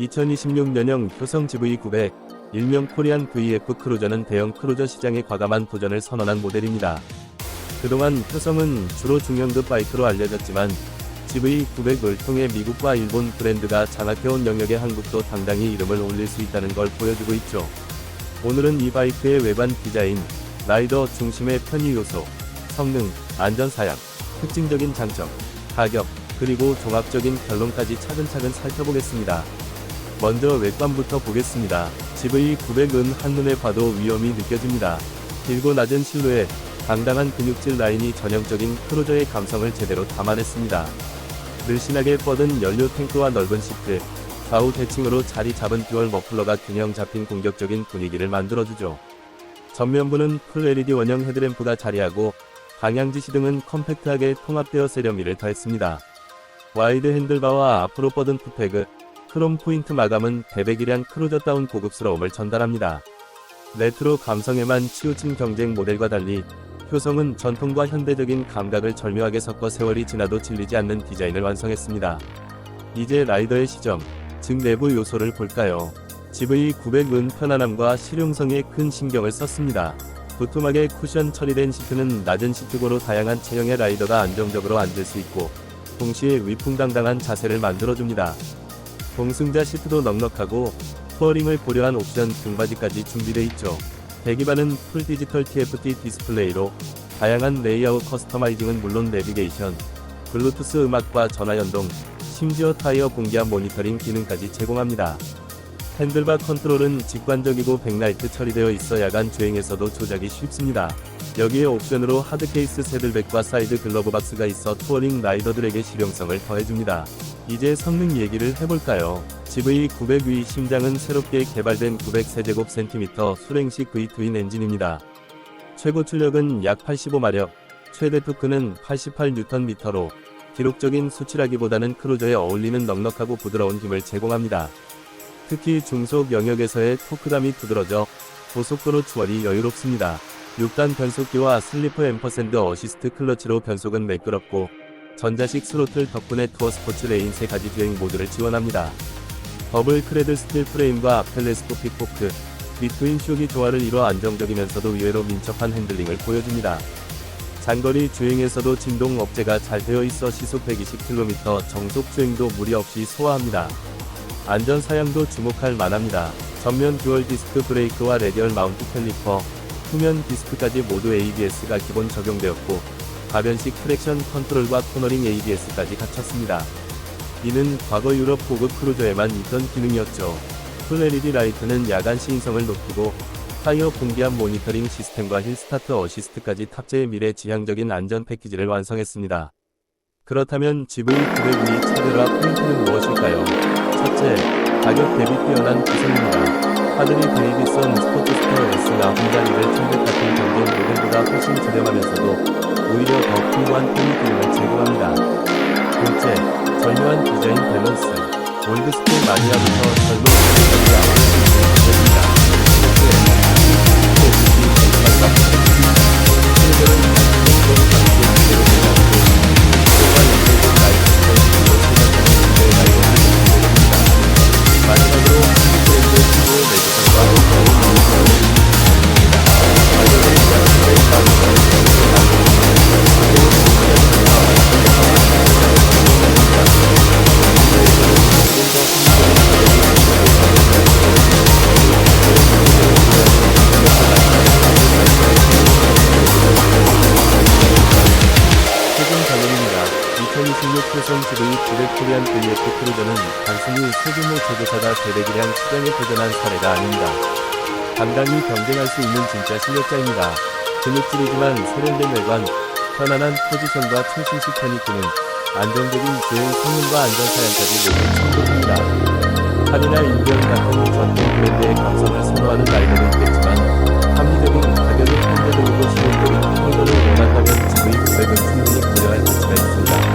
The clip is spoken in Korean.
2026년형 효성 GV900, 일명 코리안 VF 크루저는 대형 크루저 시장에 과감한 도전을 선언한 모델입니다. 그동안 효성은 주로 중형급 바이크로 알려졌지만 GV900을 통해 미국과 일본 브랜드가 장악해온 영역에 한국도 당당히 이름을 올릴 수 있다는 걸 보여주고 있죠. 오늘은 이 바이크의 외관 디자인, 라이더 중심의 편의 요소, 성능, 안전 사양, 특징적인 장점, 가격, 그리고 종합적인 결론까지 차근차근 살펴보겠습니다. 먼저 외관부터 보겠습니다. GV900은 한눈에 봐도 위험이 느껴집니다. 길고 낮은 실루엣, 당당한 근육질 라인이 전형적인 크루저의 감성을 제대로 담아냈습니다. 늘씬하게 뻗은 연료 탱크와 넓은 시트, 좌우 대칭으로 자리 잡은 듀얼 머플러가 균형 잡힌 공격적인 분위기를 만들어주죠. 전면부는 풀 LED 원형 헤드램프가 자리하고 방향지시 등은 컴팩트하게 통합되어 세련미를 더했습니다. 와이드 핸들바와 앞으로 뻗은 푸페그, 크롬 포인트 마감은 대백이량 크루저다운 고급스러움을 전달합니다. 레트로 감성에만 치우친 경쟁 모델과 달리 효성은 전통과 현대적인 감각을 절묘하게 섞어 세월이 지나도 질리지 않는 디자인을 완성했습니다. 이제 라이더의 시점, 즉 내부 요소를 볼까요? GV900은 편안함과 실용성에 큰 신경을 썼습니다. 부뚜막에 쿠션 처리된 시트는 낮은 시트고로 다양한 체형의 라이더가 안정적으로 앉을 수 있고 동시에 위풍당당한 자세를 만들어줍니다. 동승자 시트도 넉넉하고 투어링을 고려한 옵션 등받이까지 준비되어 있죠. 배기반은 풀 디지털 TFT 디스플레이로 다양한 레이아웃 커스터마이징은 물론 내비게이션, 블루투스 음악과 전화 연동, 심지어 타이어 공기압 모니터링 기능까지 제공합니다. 핸들바 컨트롤은 직관적이고 백라이트 처리되어 있어 야간 주행에서도 조작이 쉽습니다. 여기에 옵션으로 하드케이스 새들백과 사이드 글러브 박스가 있어 투어링 라이더들에게 실용성을 더해줍니다. 이제 성능 얘기를 해볼까요? GV900의 심장은 새롭게 개발된 900세제곱센티미터 수랭식 V 트윈 엔진입니다. 최고 출력은 약 85마력, 최대 토크는 88Nm로 기록적인 수치라기보다는 크루저에 어울리는 넉넉하고 부드러운 힘을 제공합니다. 특히 중속 영역에서의 토크감이 두드러져 고속도로 추월이 여유롭습니다. 6단 변속기와 슬리퍼 앰퍼샌드 어시스트 클러치로 변속은 매끄럽고 전자식 스로틀 덕분에 투어 스포츠 레인 3가지 주행 모드를 지원합니다. 더블 크레드 스틸 프레임과 텔레스코픽 포크, 비트윈 쇼기 조화를 이뤄 안정적이면서도 의외로 민첩한 핸들링을 보여줍니다. 장거리 주행에서도 진동 억제가 잘 되어 있어 시속 120km 정속 주행도 무리 없이 소화합니다. 안전 사양도 주목할 만합니다. 전면 듀얼 디스크 브레이크와 레디얼 마운트 캘리퍼, 후면 디스크까지 모두 ABS가 기본 적용되었고, 가변식 트랙션 컨트롤과 코너링 ABS까지 갖췄습니다. 이는 과거 유럽 고급 크루저에만 있던 기능이었죠. 풀 LED 라이트는 야간 시인성을 높이고, 타이어 공기압 모니터링 시스템과 힐 스타트 어시스트까지 탑재해 미래 지향적인 안전 패키지를 완성했습니다. 그렇다면 GV900이 차별화 포인트는 무엇일까요? 첫째, 가격 대비 뛰어난 구성입니다. 하드리 데이비슨 스포츠스터 S나 혼자 2,700 같은 경쟁 모델보다 훨씬 저렴하면서도 오히려 더 풍부한 편의 기능을 제공합니다. 둘째, 절묘한 디자인 밸런스. 올드스쿨 마니아부터 젊은 포선 지도의 디렉토리안 블랙 크루저는 단순히 소규모 제조사가 대대기량 시장에 도전한 사례가 아닙니다. 당당히 경쟁할 수 있는 진짜 실력자입니다. 근육질이지만 세련된 외관, 편안한 포지션과 최신식 편입구는 안정적인 대응 성능과 안전사양까지 모두 충족합니다. 카이나 인디언 같은 전통 브랜드의 감성을 선호하는 라이더는 있겠지만 합리적인 가격을 판매적으로 시행되는 평균을 원한다면 지금의 고백은 충분히 고려할 가치가 있습니다.